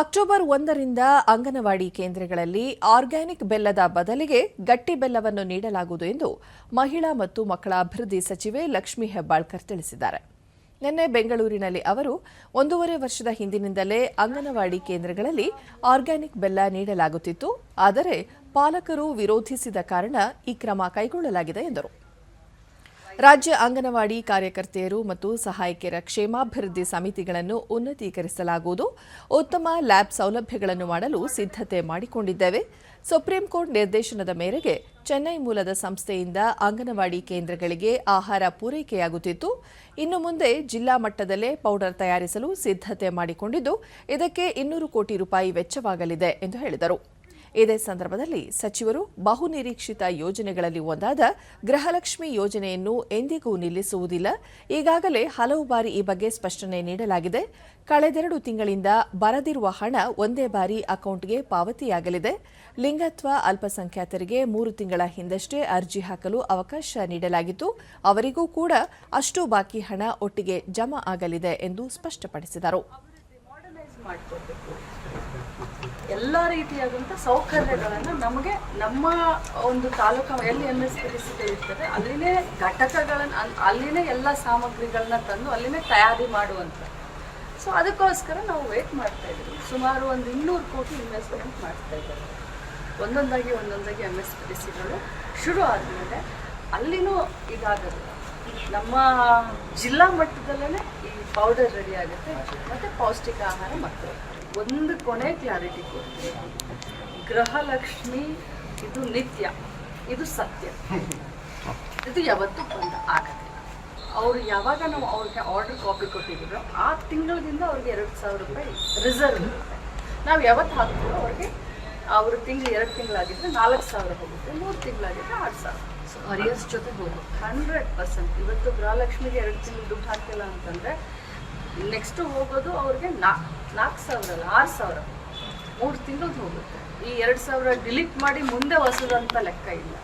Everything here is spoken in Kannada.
ಅಕ್ಟೋಬರ್ ಒಂದರಿಂದ ಅಂಗನವಾಡಿ ಕೇಂದ್ರಗಳಲ್ಲಿ ಆರ್ಗ್ಯಾನಿಕ್ ಬೆಲ್ಲದ ಬದಲಿಗೆ ಗಟ್ಟಿ ಬೆಲ್ಲವನ್ನು ನೀಡಲಾಗುವುದು ಎಂದು ಮಹಿಳಾ ಮತ್ತು ಮಕ್ಕಳ ಅಭಿವೃದ್ಧಿ ಸಚಿವೆ ಲಕ್ಷ್ಮೀ ಹೆಬ್ಬಾಳ್ಕರ್ ತಿಳಿಸಿದ್ದಾರೆ. ನಿನ್ನೆ ಬೆಂಗಳೂರಿನಲ್ಲಿ ಅವರು ಒಂದೂವರೆ ವರ್ಷದ ಹಿಂದಿನಿಂದಲೇ ಅಂಗನವಾಡಿ ಕೇಂದ್ರಗಳಲ್ಲಿ ಆರ್ಗ್ಯಾನಿಕ್ ಬೆಲ್ಲ ನೀಡಲಾಗುತ್ತಿತ್ತು, ಆದರೆ ಪಾಲಕರು ವಿರೋಧಿಸಿದ ಕಾರಣ ಈ ಕ್ರಮ ಕೈಗೊಳ್ಳಲಾಗಿದೆ ಎಂದರು. ರಾಜ್ಯ ಅಂಗನವಾಡಿ ಕಾರ್ಯಕರ್ತೆಯರು ಮತ್ತು ಸಹಾಯಕಿಯರ ಕ್ಷೇಮಾಭಿವೃದ್ಧಿ ಸಮಿತಿಗಳನ್ನು ಉನ್ನತೀಕರಿಸಲಾಗುವುದು. ಉತ್ತಮ ಲ್ಯಾಬ್ ಸೌಲಭ್ಯಗಳನ್ನು ಮಾಡಲು ಸಿದ್ಧತೆ ಮಾಡಿಕೊಂಡಿದ್ದೇವೆ. ಸುಪ್ರೀಂ ಕೋರ್ಟ್ ನಿರ್ದೇಶನದ ಮೇರೆಗೆ ಚೆನ್ನೈ ಮೂಲದ ಸಂಸ್ಥೆಯಿಂದ ಅಂಗನವಾಡಿ ಕೇಂದ್ರಗಳಿಗೆ ಆಹಾರ ಪೂರೈಕೆಯಾಗುತ್ತಿತ್ತು. ಇನ್ನು ಮುಂದೆ ಜಿಲ್ಲಾ ಮಟ್ಟದಲ್ಲೇ ಪೌಡರ್ ತಯಾರಿಸಲು ಸಿದ್ಧತೆ ಮಾಡಿಕೊಂಡಿದ್ದು, ಇದಕ್ಕೆ ಇನ್ನೂರು ಕೋಟಿ ರೂಪಾಯಿ ವೆಚ್ಚವಾಗಲಿದೆ ಎಂದು ಹೇಳಿದರು. ಇದೇ ಸಂದರ್ಭದಲ್ಲಿ ಸಚಿವರು ಬಹುನಿರೀಕ್ಷಿತ ಯೋಜನೆಗಳಲ್ಲಿ ಒಂದಾದ ಗೃಹಲಕ್ಷ್ಮಿ ಯೋಜನೆಯನ್ನು ಎಂದಿಗೂ ನಿಲ್ಲಿಸುವುದಿಲ್ಲ. ಈಗಾಗಲೇ ಹಲವು ಬಾರಿ ಈ ಬಗ್ಗೆ ಸ್ಪಷ್ಟನೆ ನೀಡಲಾಗಿದೆ. ಕಳೆದೆರಡು ತಿಂಗಳಿಂದ ಬರದಿರುವ ಹಣ ಒಂದೇ ಬಾರಿ ಅಕೌಂಟ್ಗೆ ಪಾವತಿಯಾಗಲಿದೆ. ಲಿಂಗತ್ವ ಅಲ್ಪಸಂಖ್ಯಾತರಿಗೆ ಮೂರು ತಿಂಗಳ ಹಿಂದಷ್ಟೇ ಅರ್ಜಿ ಹಾಕಲು ಅವಕಾಶ ನೀಡಲಾಗಿತ್ತು. ಅವರಿಗೂ ಕೂಡ ಅಷ್ಟು ಬಾಕಿ ಹಣ ಒಟ್ಟಿಗೆ ಜಮಾ ಆಗಲಿದೆ ಎಂದು ಸ್ಪಷ್ಟಪಡಿಸಿದರು. ಎಲ್ಲ ರೀತಿಯಾದಂಥ ಸೌಕರ್ಯಗಳನ್ನು ನಮಗೆ ನಮ್ಮ ಒಂದು ತಾಲೂಕು ಎಲ್ಲಿ ಎಂ ಎಸ್ ಪಿ ಇರ್ತದೆ, ಅಲ್ಲಿನೇ ಘಟಕಗಳನ್ನು, ಅಲ್- ಅಲ್ಲಿನೇ ಎಲ್ಲ ಸಾಮಗ್ರಿಗಳನ್ನ ತಂದು ಅಲ್ಲಿನೇ ತಯಾರಿ ಮಾಡುವಂಥ ಸೊ ಅದಕ್ಕೋಸ್ಕರ ನಾವು ವೇಟ್ ಮಾಡ್ತಾ ಇದ್ದೀವಿ. ಸುಮಾರು ಒಂದು ಇನ್ನೂರು ಕೋಟಿ ಇನ್ವೆಸ್ಟ್ಮೆಂಟ್ ಮಾಡ್ತಾ ಇದ್ದಾರೆ ಒಂದೊಂದಾಗಿ ಒಂದೊಂದಾಗಿ ಎಂ ಎಸ್ ಪಿ ಸಿಗಳು ಶುರು ಆದಮೇಲೆ ಅಲ್ಲಿನೂ ಇದಾಗಲ್ಲ. ನಮ್ಮ ಜಿಲ್ಲಾ ಮಟ್ಟದಲ್ಲೇ ಈ ಪೌಡರ್ ರೆಡಿ ಆಗುತ್ತೆ. ಮತ್ತು ಪೌಷ್ಟಿಕ ಆಹಾರ ಮಕ್ಕಳು ಒಂದು ಕೊನೆ ಕ್ಲಾರಿಟಿ ಕೊಡ್ತೀನಿ. ಗೃಹಲಕ್ಷ್ಮಿ ಇದು ನಿತ್ಯ ಇದು ಸತ್ಯ. ಇದು ಯಾವತ್ತೂ ಬಂದ ಆಗುತ್ತೆ. ಅವರು ಯಾವಾಗ ನಾವು ಅವ್ರಿಗೆ ಆರ್ಡರ್ ಕಾಪಿ ಕೊಟ್ಟಿದ್ದೀರೋ ಆ ತಿಂಗಳಿಂದ ಅವ್ರಿಗೆ ಎರಡು ಸಾವಿರ ರೂಪಾಯಿ ರಿಸರ್ವ್ ಇರುತ್ತೆ. ನಾವು ಯಾವತ್ತು ಹಾಕ್ತೀವೋ ಅವ್ರಿಗೆ ಅವ್ರ ತಿಂಗಳು ಎರಡು ತಿಂಗಳಾಗಿದ್ರೆ ನಾಲ್ಕು ಸಾವಿರ ಹೋಗುತ್ತೆ ಮೂರು ತಿಂಗಳಾಗಿದ್ರೆ ಆರು ಸಾವಿರ. ಸೊ ಅರಿಯರ್ಸ್ ಜೊತೆ ಹೋಗುತ್ತೆ ಹಂಡ್ರೆಡ್ ಪರ್ಸೆಂಟ್. ಇವತ್ತು ಗೃಹಲಕ್ಷ್ಮಿಗೆ ಎರಡು ತಿಂಗಳು ದುಡ್ಡು ಹಾಕಿಲ್ಲ ಅಂತಂದರೆ ನೆಕ್ಸ್ಟು ಹೋಗೋದು ಅವ್ರಿಗೆ ನಾ ನಾಲ್ಕು ಸಾವಿರ ಅಲ್ಲ ಆರು ಸಾವಿರ. ಮೂರು ತಿಂಗಳು ಹೋಗುತ್ತೆ. ಈ ಎರಡು ಸಾವಿರ ಡಿಲೀಟ್ ಮಾಡಿ ಮುಂದೆ ಹೊಸದಂತ ಲೆಕ್ಕ ಇಲ್ಲ.